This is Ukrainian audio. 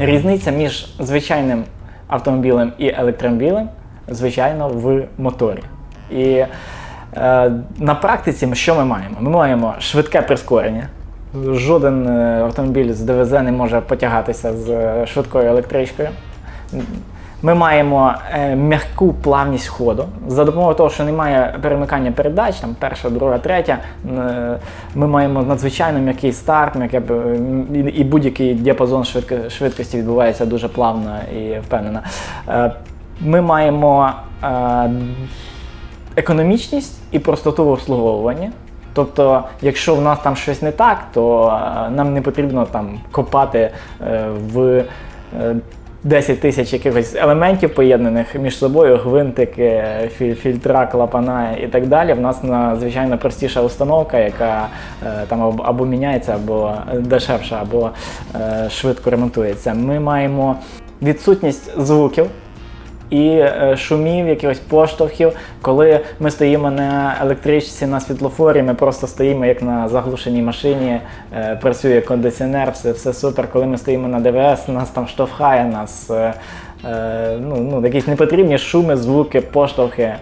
Різниця між звичайним автомобілем і електромобілем, звичайно, в моторі. І е, на практиці що ми маємо? Ми маємо швидке прискорення. Жоден е, автомобіль з ДВЗ не може потягатися з е, швидкою електричкою. Ми маємо е, м'яку плавність ходу. За допомогою того, що немає перемикання передач, там перша, друга, третя, е, ми маємо надзвичайно м'який старт, м'яке, і, і будь-який діапазон швидко- швидкості відбувається дуже плавно і впевнено. Е, ми маємо е, економічність і простоту в обслуговуванні. Тобто, якщо в нас там щось не так, то е, нам не потрібно там копати е, в е, 10 тисяч якихось елементів поєднаних між собою, гвинтики, фі- фільтра, клапана і так далі. В нас надзвичайно простіша установка, яка е, там або, або міняється, або дешевша, або е, швидко ремонтується. Ми маємо відсутність звуків і е, шумів, якихось поштовхів. Коли ми стоїмо на електричці на світлофорі, ми просто стоїмо як на заглушеній машині, е, працює кондиціонер, все, все супер. Коли ми стоїмо на ДВС, нас там штовхає, нас е, ну, ну, якісь непотрібні шуми, звуки, поштовхи.